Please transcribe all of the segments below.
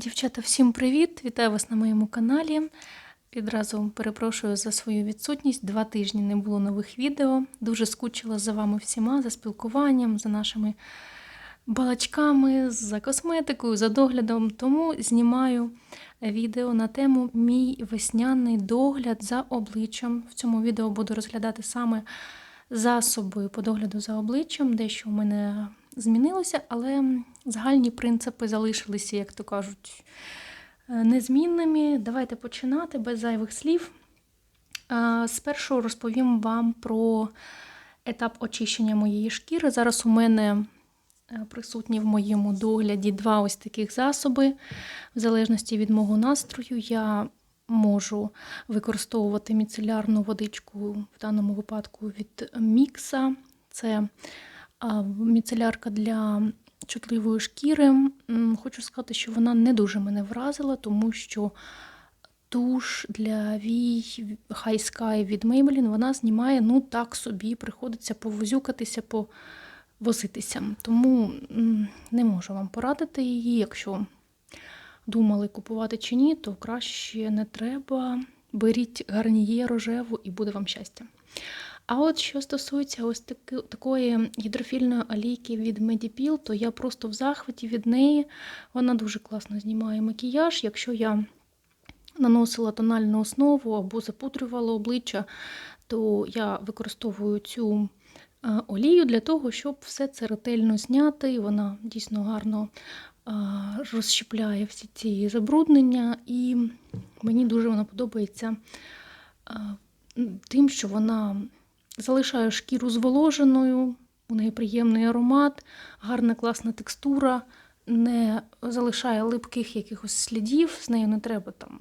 Дівчата, всім привіт! Вітаю вас на моєму каналі. Відразу перепрошую за свою відсутність. Два тижні не було нових відео. Дуже скучила за вами всіма, за спілкуванням, за нашими балачками, за косметикою, за доглядом. Тому знімаю відео на тему Мій весняний догляд за обличчям. В цьому відео буду розглядати саме засоби по догляду за обличчям, дещо у мене змінилося, але загальні принципи залишилися, як то кажуть, е, незмінними. Давайте починати без зайвих слів. Е, Спершу розповім вам про етап очищення моєї шкіри. Зараз у мене е, присутні в моєму догляді два ось таких засоби. В залежності від мого настрою, я можу використовувати міцелярну водичку в даному випадку від мікса. Це міцелярка для чутливої шкіри. Хочу сказати, що вона не дуже мене вразила, тому що туш для вій High Sky від Maybelline, вона знімає ну так собі, приходиться повозюкатися, повозитися. Тому не можу вам порадити її. Якщо думали купувати чи ні, то краще не треба. Беріть гарніє рожеву і буде вам щастя. А от що стосується ось таки, такої гідрофільної олійки від Medipil, то я просто в захваті від неї. Вона дуже класно знімає макіяж. Якщо я наносила тональну основу або запудрювала обличчя, то я використовую цю е, олію для того, щоб все це ретельно зняти. Вона дійсно гарно е, розщепляє всі ці забруднення, і мені дуже вона подобається е, тим, що вона залишає шкіру зволоженою, у неї приємний аромат, гарна класна текстура, не залишає липких якихось слідів, з нею не треба там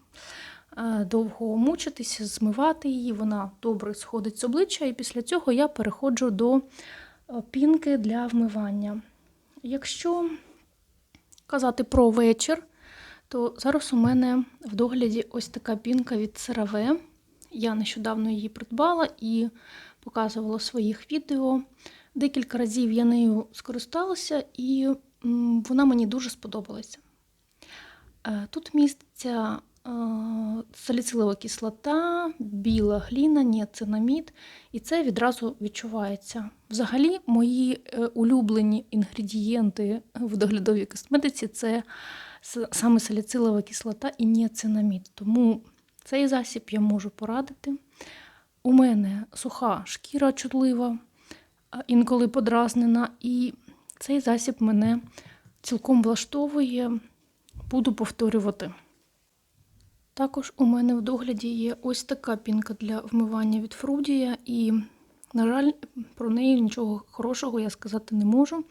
е, довго мучитися, змивати її, вона добре сходить з обличчя, і після цього я переходжу до е, пінки для вмивання. Якщо казати про вечір, то зараз у мене в догляді ось така пінка від CeraVe. Я нещодавно її придбала і показувала своїх відео. Декілька разів я нею скористалася, і вона мені дуже сподобалася. Е, Тут міститься е, саліцилова кислота, біла гліна, ніацинамід, і це відразу відчувається. Взагалі, мої е, улюблені інгредієнти в доглядовій косметиці це саме саліцилова кислота і ніацинамід. Тому цей засіб я можу порадити. У мене суха шкіра чутлива, інколи подразнена, і цей засіб мене цілком влаштовує, буду повторювати. Також у мене в догляді є ось така пінка для вмивання від Фрудія, і, на жаль, про неї нічого хорошого я сказати не можу,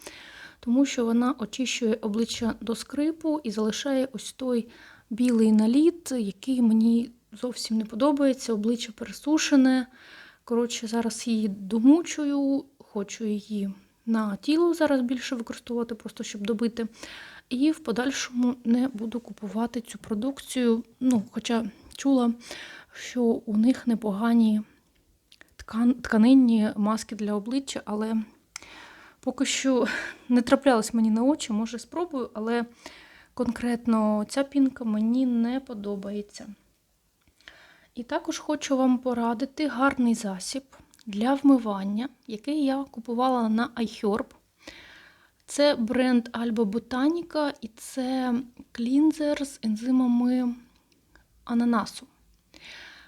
тому що вона очищує обличчя до скрипу і залишає ось той білий наліт, який мені зовсім не подобається, обличчя пересушене. Коротше, зараз її домучую, хочу її на тіло зараз більше використовувати, просто щоб добити. І в подальшому не буду купувати цю продукцію. Ну, хоча чула, що у них непогані ткан, тканинні маски для обличчя, але поки що не траплялось мені на очі, може спробую, але конкретно ця пінка мені не подобається. І також хочу вам порадити гарний засіб для вмивання, який я купувала на iHerb. Це бренд Alba Botanica і це клінзер з ензимами ананасу.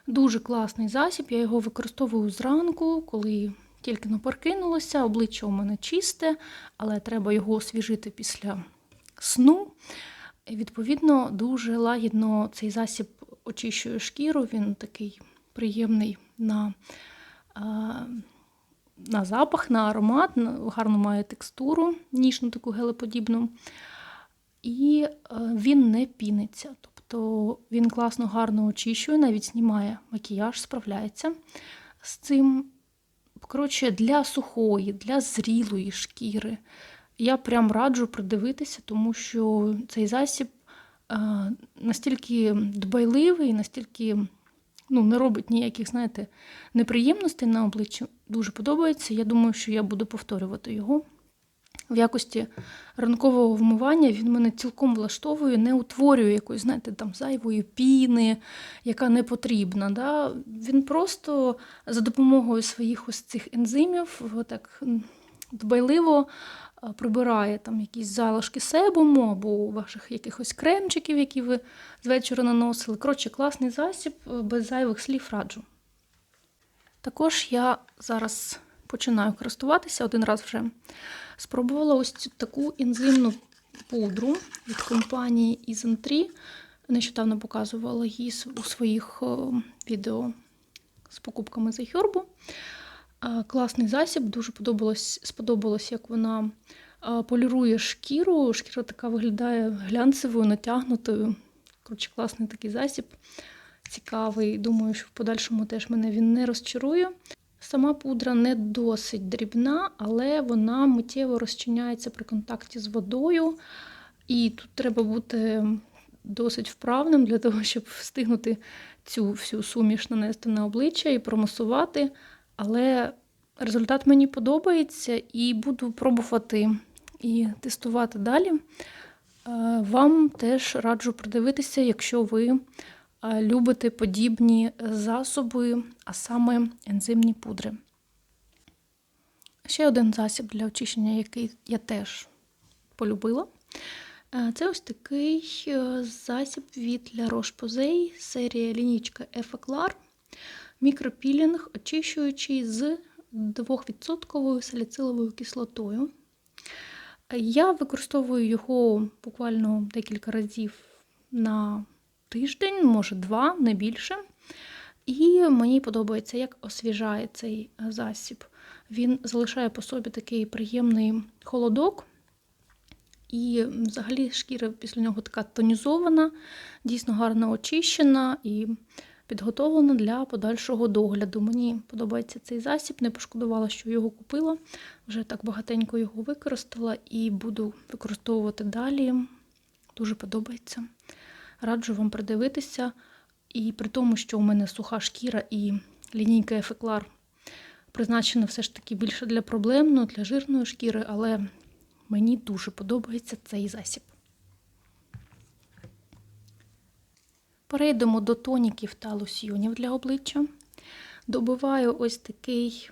Дуже класний засіб, я його використовую зранку, коли тільки не прокинулася, обличчя у мене чисте, але треба його освіжити після сну. І, відповідно, дуже лагідно цей засіб очищує шкіру, він такий приємний на, на запах, на аромат, гарно має текстуру, ніжну таку гелеподібну. І е, він не піниться. Тобто він класно, гарно очищує, навіть знімає макіяж, справляється з цим. Коротше, для сухої, для зрілої шкіри. Я прям раджу придивитися, тому що цей засіб настільки дбайливий, настільки ну, не робить ніяких, знаєте, неприємностей на обличчі. Дуже подобається. Я думаю, що я буду повторювати його. в якості ранкового вмивання він мене цілком влаштовує, не утворює якоїсь, знаєте, там зайвої піни, яка не потрібна. Да? Він просто за допомогою своїх ось цих ензимів так дбайливо прибирає там якісь залишки себуму або ваших якихось кремчиків, які ви з вечора наносили. Коротше, класний засіб, е, без зайвих слів раджу. Також я зараз починаю користуватися, один раз вже спробувала ось цю таку ензимну пудру від компанії Isentry. Нещодавно показувала її у своїх е, відео з покупками за Хьорбу. Класний засіб, дуже подобалось, сподобалось, як вона полірує шкіру. Шкіра така виглядає глянцевою, натягнутою. Коротше, класний такий засіб, цікавий. Думаю, що в подальшому теж мене він не розчарує. Сама пудра не досить дрібна, але вона миттєво розчиняється при контакті з водою. І тут треба бути досить вправним для того, щоб встигнути цю всю суміш нанести на обличчя і промасувати. Але результат мені подобається і буду пробувати і тестувати далі. Е, Вам теж раджу придивитися, якщо ви е, любите подібні засоби, а саме ензимні пудри. Ще один засіб для очищення, який я теж полюбила. Е, Це ось такий засіб від La Roche-Posay, серія лінійка Effaclar. Мікропілінг, очищуючий з 2% саліциловою кислотою. Я використовую його буквально декілька разів на тиждень, може два, не більше. І мені подобається, як освіжає цей засіб. Він залишає по собі такий приємний холодок. І взагалі шкіра після нього така тонізована, дійсно гарно очищена і підготовлена для подальшого догляду. Мені подобається цей засіб, не пошкодувала, що його купила. Вже так багатенько його використала і буду використовувати далі. Дуже подобається. Раджу вам придивитися. І при тому, що у мене суха шкіра і лінійка Ефеклар призначена все ж таки більше для проблемної, для жирної шкіри, але мені дуже подобається цей засіб. Перейдемо до тоніків та лосьйонів для обличчя. Добиваю ось такий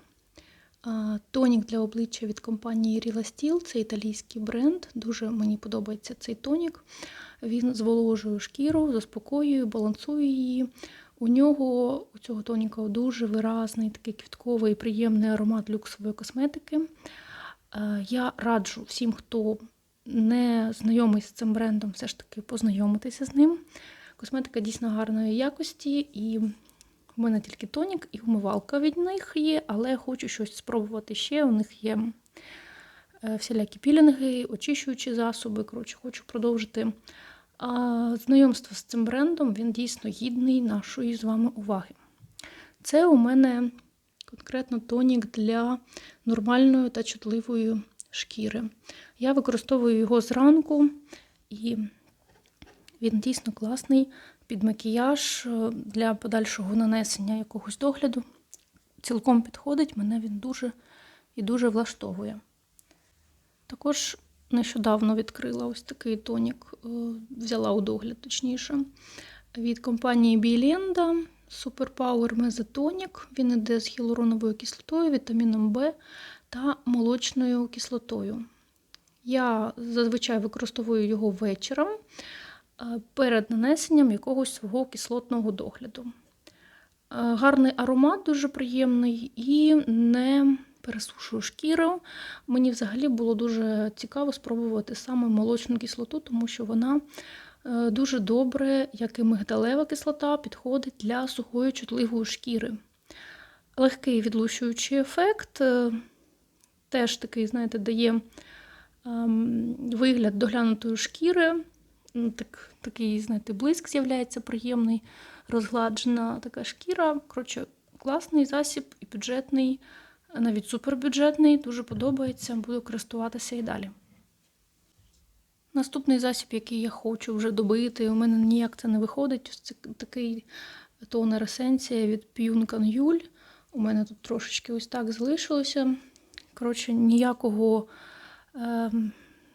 тонік для обличчя від компанії Rila Це італійський бренд. Дуже мені подобається цей тонік. Він зволожує шкіру, заспокоює, балансує її. У нього у цього тоніка дуже виразний, такий квітковий, приємний аромат люксової косметики. Я раджу всім, хто не знайомий з цим брендом, все ж таки познайомитися з ним. Косметика дійсно гарної якості, і в мене тільки тонік і вмивалка від них є, але хочу щось спробувати ще. У них є е, всілякі пілінги, очищуючі засоби. Коротше, хочу продовжити а, знайомство з цим брендом. Він дійсно гідний нашої з вами уваги. Це у мене конкретно тонік для нормальної та чутливої шкіри. Я використовую його зранку, і він дійсно класний під макіяж е, для подальшого нанесення якогось догляду. Цілком підходить, мене він дуже і дуже влаштовує. Також нещодавно відкрила ось такий тонік, е, взяла у догляд, точніше, від компанії Біленда Super Power Мезотонік. Він іде з гіалуроновою кислотою, вітаміном В та молочною кислотою. Я зазвичай використовую його вечором перед нанесенням якогось свого кислотного догляду. Е, Гарний аромат, дуже приємний і не пересушує шкіру. Мені взагалі було дуже цікаво спробувати саме молочну кислоту, тому що вона е, дуже добре, як і мигдалева кислота, підходить для сухої чутливої шкіри. Легкий відлущуючий ефект, е, теж такий, знаєте, дає ем, вигляд доглянутої шкіри. Ну, Так, такий, знаєте, блиск з'являється приємний, розгладжена така шкіра. Коротше, класний засіб і бюджетний, навіть супербюджетний, дуже подобається, буду користуватися і далі. Наступний засіб, який я хочу вже добити, у мене ніяк це не виходить. Це такий тонер есенція від Pune Юль. У мене тут трошечки ось так залишилося. Коротше, ніякого Ем,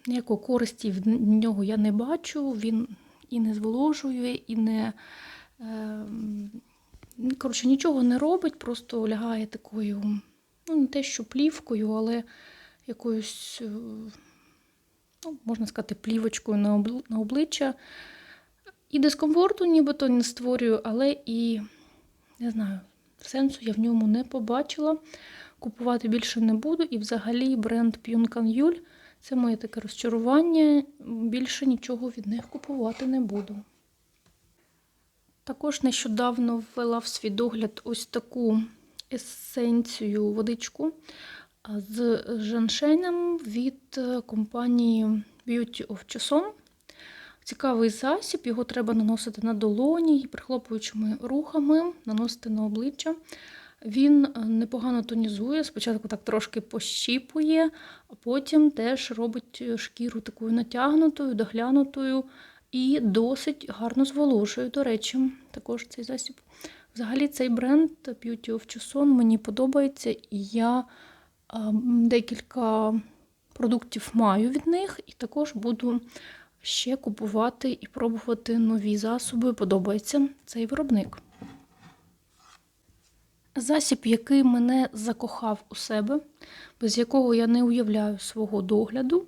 Ніякої користі в нього я не бачу. Він і не зволожує, і не. ем, Коротше, нічого не робить, просто лягає такою, ну, не те, що плівкою, але якоюсь, е, ну, можна сказати, плівочкою на обличчя. І дискомфорту нібито не створюю, але і не знаю, сенсу я в ньому не побачила. Купувати більше не буду. І взагалі бренд П'юнкан Юль це моє таке розчарування. Більше нічого від них купувати не буду. Також нещодавно ввела в свій догляд ось таку есенцію водичку з женшеном від е, компанії Beauty of Choson. Цікавий засіб, його треба наносити на долоні і прихлопуючими рухами наносити на обличчя. Він е, непогано тонізує, спочатку так трошки пощіпує, а потім теж робить е, шкіру такою натягнутою, доглянутою і досить гарно зволожує. До речі, також цей засіб. Взагалі, цей бренд Beauty of Choson мені подобається, і я декілька продуктів маю від них, і також буду ще купувати і пробувати нові засоби. Подобається цей виробник. Засіб, який мене закохав у себе, без якого я не уявляю свого догляду,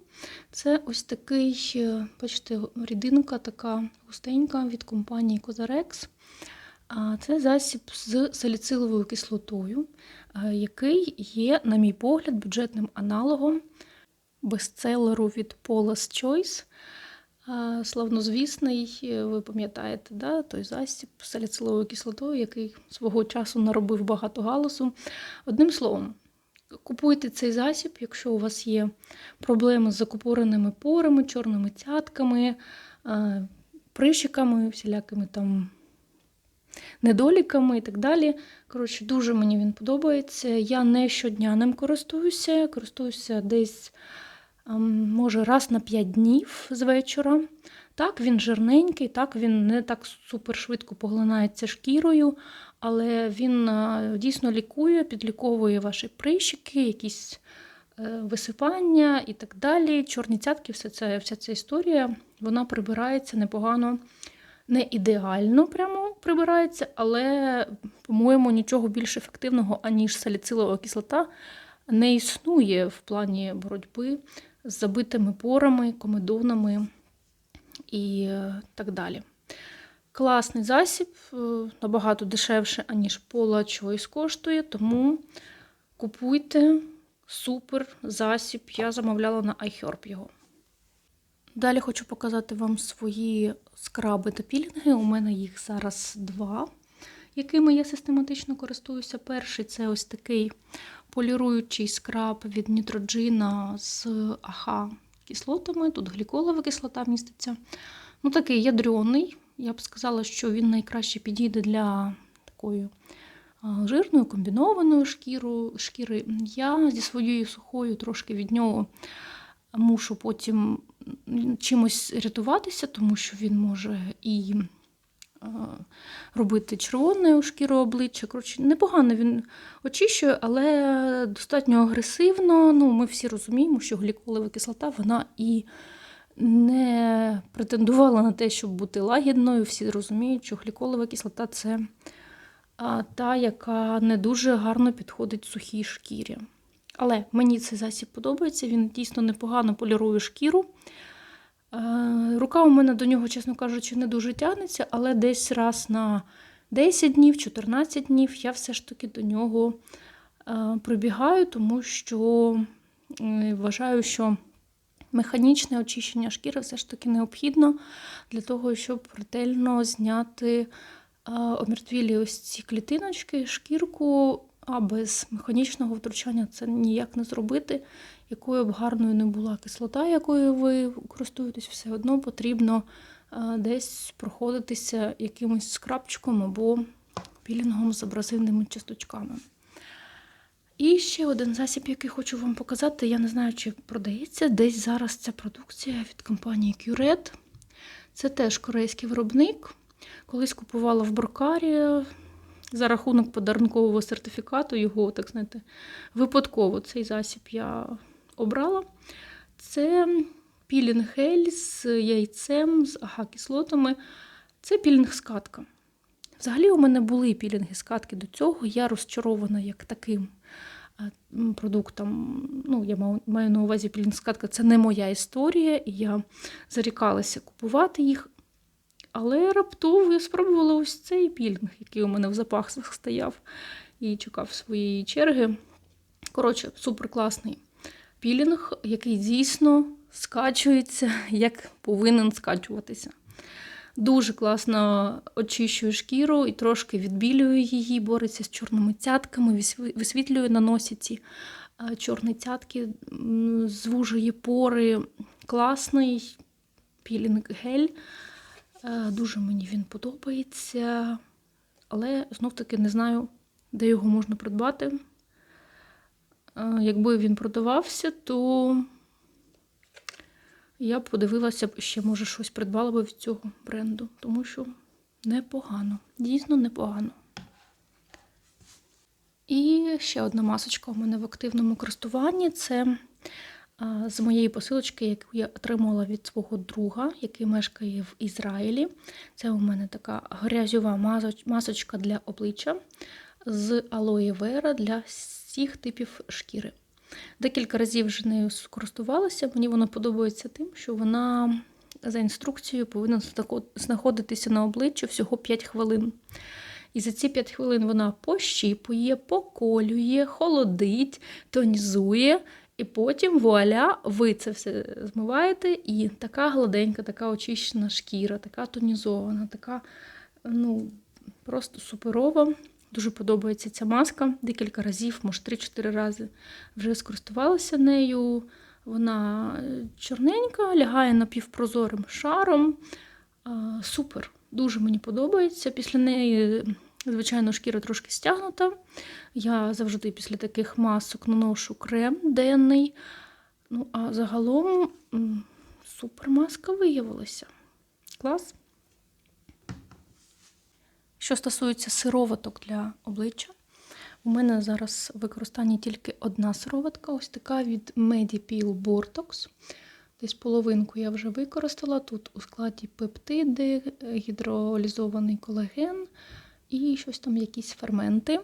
це ось такий, е, бачите, рідинка така густенька від компанії Козареx. А Це засіб з саліциловою кислотою, е, який є, на мій погляд, бюджетним аналогом бестселеру від Paula's Choice. Славнозвісний, е, ви пам'ятаєте, да, той засіб з саліциловою кислотою, який свого часу наробив багато галасу. Одним словом, купуйте цей засіб, якщо у вас є проблеми з закупореними порами, чорними цятками, а, прищиками, всілякими там недоліками і так далі. Коротше, дуже мені він подобається. Я не щодня ним користуюся, користуюся десь, може, раз на 5 днів з вечора. Так, він жирненький, так, він не так супер швидко поглинається шкірою, але він е, дійсно лікує, підліковує ваші прищики, якісь е, висипання і так далі. Чорні цятки, вся ця, вся ця історія, вона прибирається непогано не ідеально прямо прибирається, але, по-моєму, нічого більш ефективного, аніж саліцилова кислота, не існує в плані боротьби з забитими порами, комедонами і е, так далі. Класний засіб, е, набагато дешевше, аніж Pola Choice коштує, тому купуйте супер засіб. Я замовляла на iHerb його. Далі хочу показати вам свої скраби та пілінги. У мене їх зараз два, якими я систематично користуюся. Перший це ось такий поліруючий скраб від Neutrogena з АХ кислотами. Тут гліколова кислота міститься. Ну, такий ядрений. Я б сказала, що він найкраще підійде для такої жирної, комбінованої шкіру, шкіри. Я зі своєю сухою трошки від нього мушу потім чимось рятуватися, тому що він може і робити червоною шкіру обличчя. Коротше, непогано він очищує, але достатньо агресивно. Ну, Ми всі розуміємо, що гліколова кислота вона і не претендувала на те, щоб бути лагідною. Всі розуміють, що гліколова кислота це та, яка не дуже гарно підходить сухій шкірі. Але мені цей засіб подобається, він дійсно непогано полірує шкіру. Рука у мене до нього, чесно кажучи, не дуже тягнеться, але десь раз на 10 днів, 14 днів я все ж таки до нього прибігаю, тому що е, вважаю, що механічне очищення шкіри все ж таки необхідно для того, щоб ретельно зняти омертвілі ось ці клітиночки, шкірку, а без механічного втручання це ніяк не зробити. Якою б гарною не була кислота, якою ви користуєтесь, все одно потрібно е, десь проходитися якимось скрабчиком або пілінгом з абразивними часточками. І ще один засіб, який хочу вам показати. Я не знаю, чи продається десь зараз ця продукція від компанії Curet. Це теж корейський виробник. Колись купувала в Брокарі за рахунок подарункового сертифікату, його, так знаєте, випадково цей засіб я обрала. Це пілінг-гель з яйцем, з ага-кислотами. Це пілінг-скатка. Взагалі, у мене були пілінги-скатки до цього. Я розчарована як таким продуктом. Ну, я маю на увазі пілінг-скатка. Це не моя історія, і я зарікалася купувати їх. Але раптово я спробувала ось цей пілінг, який у мене в запасах стояв і чекав своєї черги. Коротше, супер класний пілінг, який дійсно скачується, як повинен скачуватися. Дуже класно очищує шкіру і трошки відбілює її, бореться з чорними цятками, висві- висвітлює на носі ці е, чорні цятки, звужує пори. Класний пілінг-гель. Е, Дуже мені він подобається, але знов-таки не знаю, де його можна придбати. Е, Якби він продавався, то я б подивилася ще, може, щось придбала би від цього бренду, тому що непогано, дійсно непогано. І ще одна масочка у мене в активному користуванні це з моєї посилочки, яку я отримала від свого друга, який мешкає в Ізраїлі. Це у мене така грязьова масочка для обличчя з алоє вера для всіх типів шкіри. Декілька разів вже нею скористувалася. Мені вона подобається тим, що вона за інструкцією повинна знаходитися на обличчі всього 5 хвилин. І за ці 5 хвилин вона пощіпує, поколює, холодить, тонізує, і потім вуаля, ви це все змиваєте, і така гладенька, така очищена шкіра, така тонізована, така ну, просто суперова. Дуже подобається ця маска. Декілька разів, може 3-4 рази вже скористувалася нею. Вона е, чорненька, лягає напівпрозорим шаром. Супер, дуже мені подобається. Після неї, звичайно, шкіра трошки стягнута. Я завжди після таких масок наношу крем денний. Ну, а загалом м, супер маска виявилася. Клас. Що стосується сироваток для обличчя, у мене зараз в використанні тільки одна сироватка, ось така від Medipil Bortox. Десь половинку я вже використала. Тут у складі пептиди, гідролізований колаген і щось там, якісь ферменти.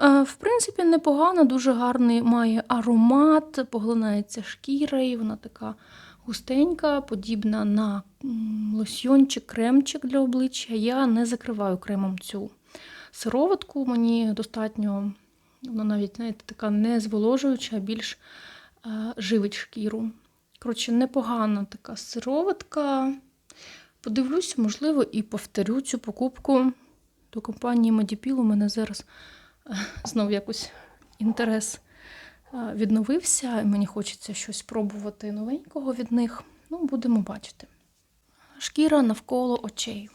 Е, В принципі, непогано, дуже гарний має аромат, поглинається шкіра, і вона така густенька, подібна на лосьйончик, кремчик для обличчя. Я не закриваю кремом цю сироватку. Мені достатньо, вона навіть знаєте, така не зволожуюча, а більш е, живить шкіру. Коротше, непогана така сироватка. Подивлюся, можливо, і повторю цю покупку до компанії Medipil. У мене зараз е, знов якось інтерес е, відновився, і мені хочеться щось спробувати новенького від них. Ну, будемо бачити. Шкіра навколо очей.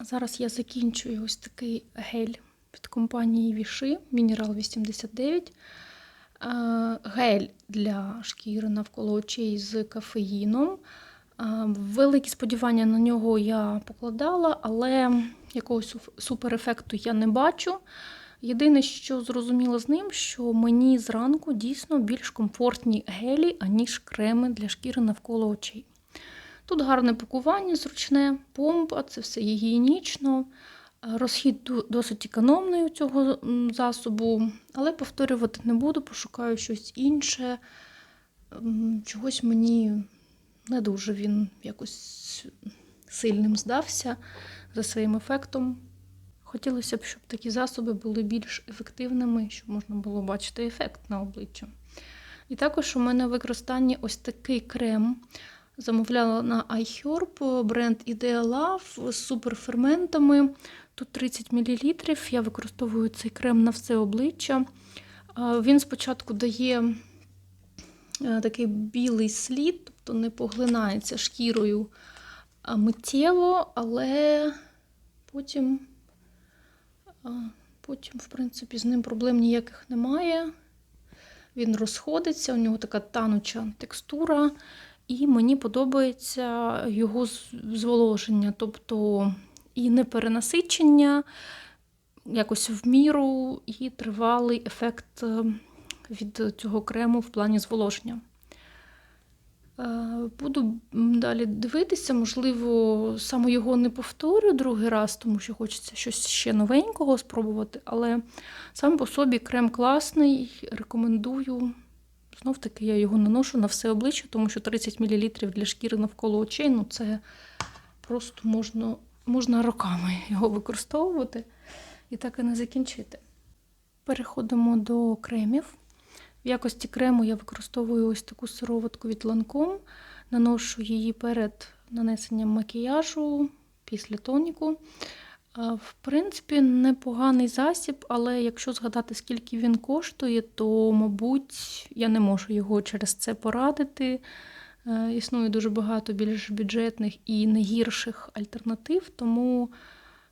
Зараз я закінчую ось такий гель від компанії Віши Мінерал 89. Е, Гель для шкіри навколо очей з кофеїном. Великі сподівання на нього я покладала, але якогось суперефекту я не бачу. Єдине, що зрозуміло з ним, що мені зранку дійсно більш комфортні гелі, аніж креми для шкіри навколо очей. Тут гарне пакування, зручне, помпа, це все гігієнічно. Розхід досить економний у цього засобу, але повторювати не буду, пошукаю щось інше. Чогось мені не дуже він якось сильним здався за своїм ефектом. Хотілося б, щоб такі засоби були більш ефективними, щоб можна було бачити ефект на обличчя. І також у мене в використанні ось такий крем. Замовляла на iHerb бренд Idea Love з суперферментами. Тут 30 мл. Я використовую цей крем на все обличчя. Він спочатку дає е, такий білий слід, тобто не поглинається шкірою миттєво, але потім, потім, в принципі, з ним проблем ніяких немає. Він розходиться, у нього така тануча текстура, і мені подобається його зволоження, тобто і неперенасичення, якось в міру, і тривалий ефект е, від цього крему в плані зволоження. Е, Буду далі дивитися, можливо, саме його не повторю другий раз, тому що хочеться щось ще новенького спробувати. Але сам по собі крем класний, рекомендую. Знов таки я його наношу на все обличчя, тому що 30 мл для шкіри навколо очей ну це просто можна, можна роками його використовувати і так і не закінчити. Переходимо до кремів. В якості крему я використовую ось таку сироватку від Lancome. Наношу її перед нанесенням макіяжу після тоніку. В принципі, непоганий засіб, але якщо згадати, скільки він коштує, то, мабуть, я не можу його через це порадити. Е, Існує дуже багато більш бюджетних і не гірших альтернатив, тому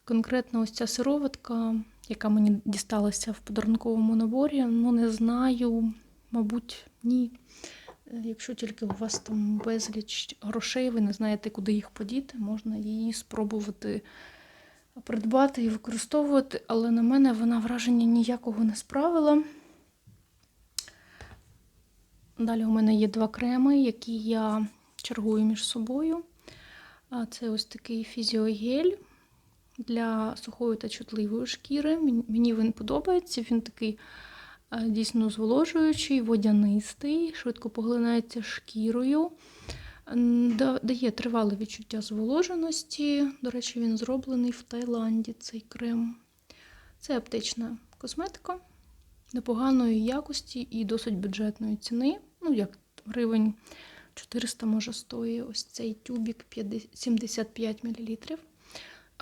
конкретно ось ця сироватка, яка мені дісталася в подарунковому наборі, ну не знаю, мабуть, ні. Е, Якщо тільки у вас там безліч грошей, ви не знаєте, куди їх подіти, можна її спробувати придбати і використовувати, але на мене вона враження ніякого не справила. Далі у мене є два креми, які я чергую між собою. Це ось такий фізіогель для сухої та чутливої шкіри. Мені- він подобається. Він такий е, дійсно зволожуючий, водянистий, швидко поглинається шкірою. Дає тривале відчуття зволоженості. До речі, він зроблений в Таїланді, цей крем. Це аптечна косметика непоганої якості і досить бюджетної ціни. Ну, як гривень 400 може стоїть ось цей тюбік 75 мл.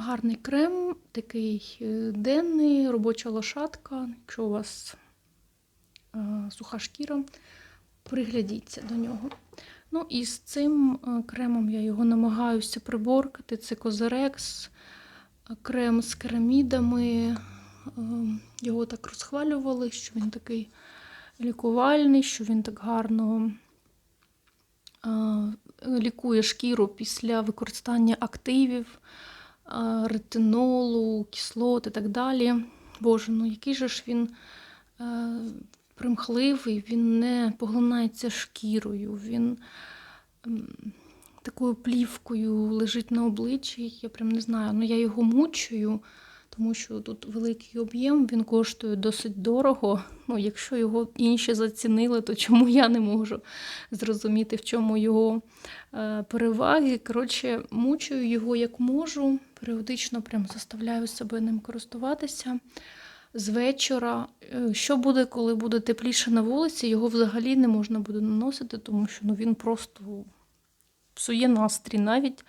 Гарний крем, такий е, денний, робоча лошадка. Якщо у вас е, суха шкіра, приглядіться до нього. Ну і з цим е, кремом я його намагаюся приборкати. Це Козерекс, крем з керамідами. Його так розхвалювали, що він такий лікувальний, що він так гарно лікує шкіру після використання активів, ретинолу, кислот і так далі. Боже, ну який же ж він е, примхливий, він не поглинається шкірою, він такою плівкою лежить на обличчі. Я прям не знаю, ну я його мучую, тому що тут великий об'єм, він коштує досить дорого. Ну, якщо його інші зацінили, то чому я не можу зрозуміти, в чому його е, переваги. Коротше, мучую його як можу, періодично прям заставляю себе ним користуватися. З вечора, Е, що буде, коли буде тепліше на вулиці, його взагалі не можна буде наносити, тому що ну, він просто псує настрій, навіть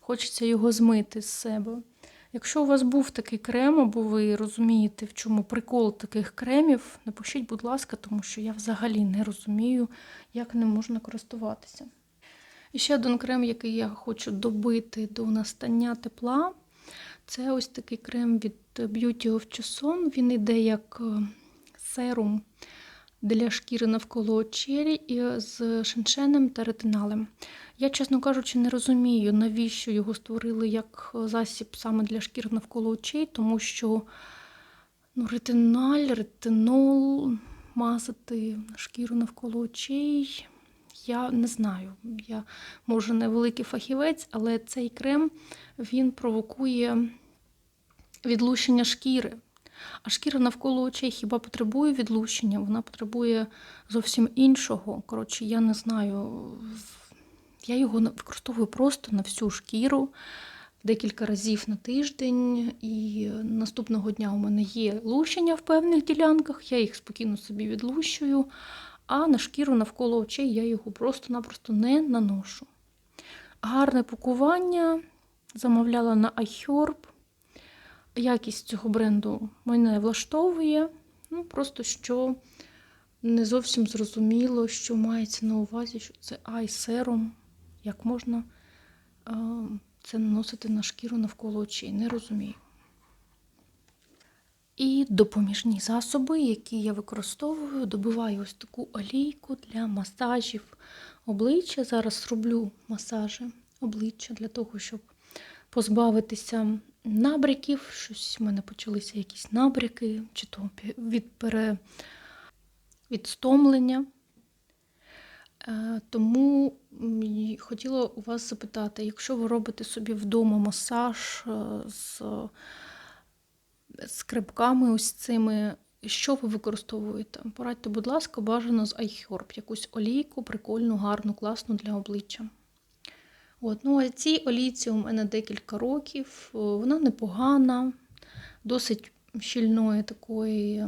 хочеться його змити з себе. Якщо у вас був такий крем, або ви розумієте, в чому прикол таких кремів, напишіть, будь ласка, тому що я взагалі не розумію, як ним можна користуватися. І ще один крем, який я хочу добити до настання тепла, це ось такий крем від Beauty of Chuson. Він іде як е, серум для шкіри навколо очей і з шиншеном та ретиналем. Я, чесно кажучи, не розумію, навіщо його створили як засіб саме для шкіри навколо очей, тому що ну, ретиналь, ретинол мазати шкіру навколо очей. Я не знаю. Я може не великий фахівець, але цей крем він провокує відлущення шкіри. А шкіра навколо очей хіба потребує відлущення? Вона потребує зовсім іншого. Коротше, я не знаю. Я його використовую просто на всю шкіру декілька разів на тиждень, і наступного дня у мене є лущення в певних ділянках, я їх спокійно собі відлущую, а на шкіру навколо очей я його просто-напросто не наношу. Гарне пакування замовляла на iHerb. Якість цього бренду мене влаштовує. Ну, просто що не зовсім зрозуміло, що мається на увазі, що це ай-серум. Як можна це наносити на шкіру навколо очей? Не розумію. І допоміжні засоби, які я використовую, добиваю ось таку олійку для масажів обличчя. Зараз роблю масажі обличчя для того, щоб позбавитися набряків. Щось в мене почалися якісь набряки, чи то від, пере... від стомлення. Е, Тому хотіла у вас запитати, якщо ви робите собі вдома масаж е, з скребками ось цими, що ви використовуєте? Порадьте, будь ласка, бажано з iHerb, якусь олійку, прикольну, гарну, класну для обличчя. От, ну, цій олійці у мене декілька років. Е, Вона непогана, досить щільної такої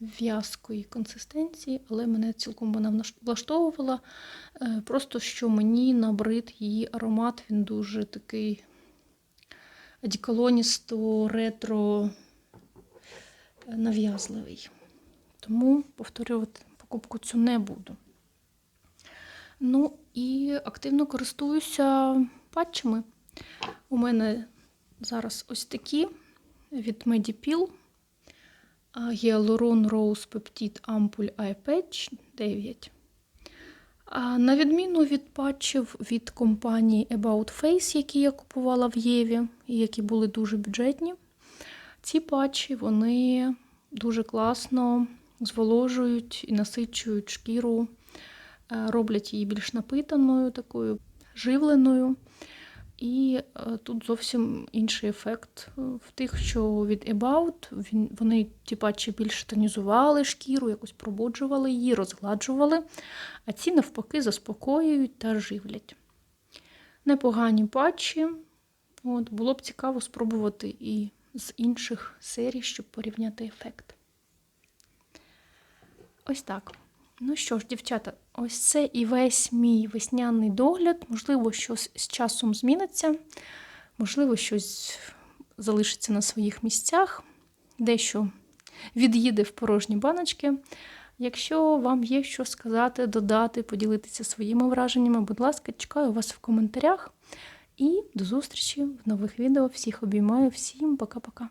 в'язкої консистенції, але мене цілком вона влаштовувала. Е, Просто що мені набрид її аромат, він дуже такий одіколоністо, ретро е, нав'язливий. Тому повторювати покупку цю не буду. Ну і активно користуюся патчами. У мене зараз ось такі від Medipil. Гіалурон Rose Peptide Ampoule Eye Patch 9. На відміну від патчів від компанії About Face, які я купувала в Єві, і які були дуже бюджетні, ці патчі вони дуже класно зволожують і насичують шкіру, роблять її більш напитаною, такою живленою. І е, тут зовсім інший ефект е, в тих, що від About вони ті патчі більш тонізували шкіру, якось пробуджували її, розгладжували, а ці навпаки заспокоюють та живлять. Непогані патчі. От, було б цікаво спробувати і з інших серій, щоб порівняти ефект. Ось так. Ну що ж, дівчата, ось це і весь мій весняний догляд. Можливо, щось з часом зміниться, можливо, щось залишиться на своїх місцях, дещо від'їде в порожні баночки. Якщо вам є що сказати, додати, поділитися своїми враженнями, будь ласка, чекаю вас в коментарях. І до зустрічі в нових відео. Всіх обіймаю, всім пока-пока.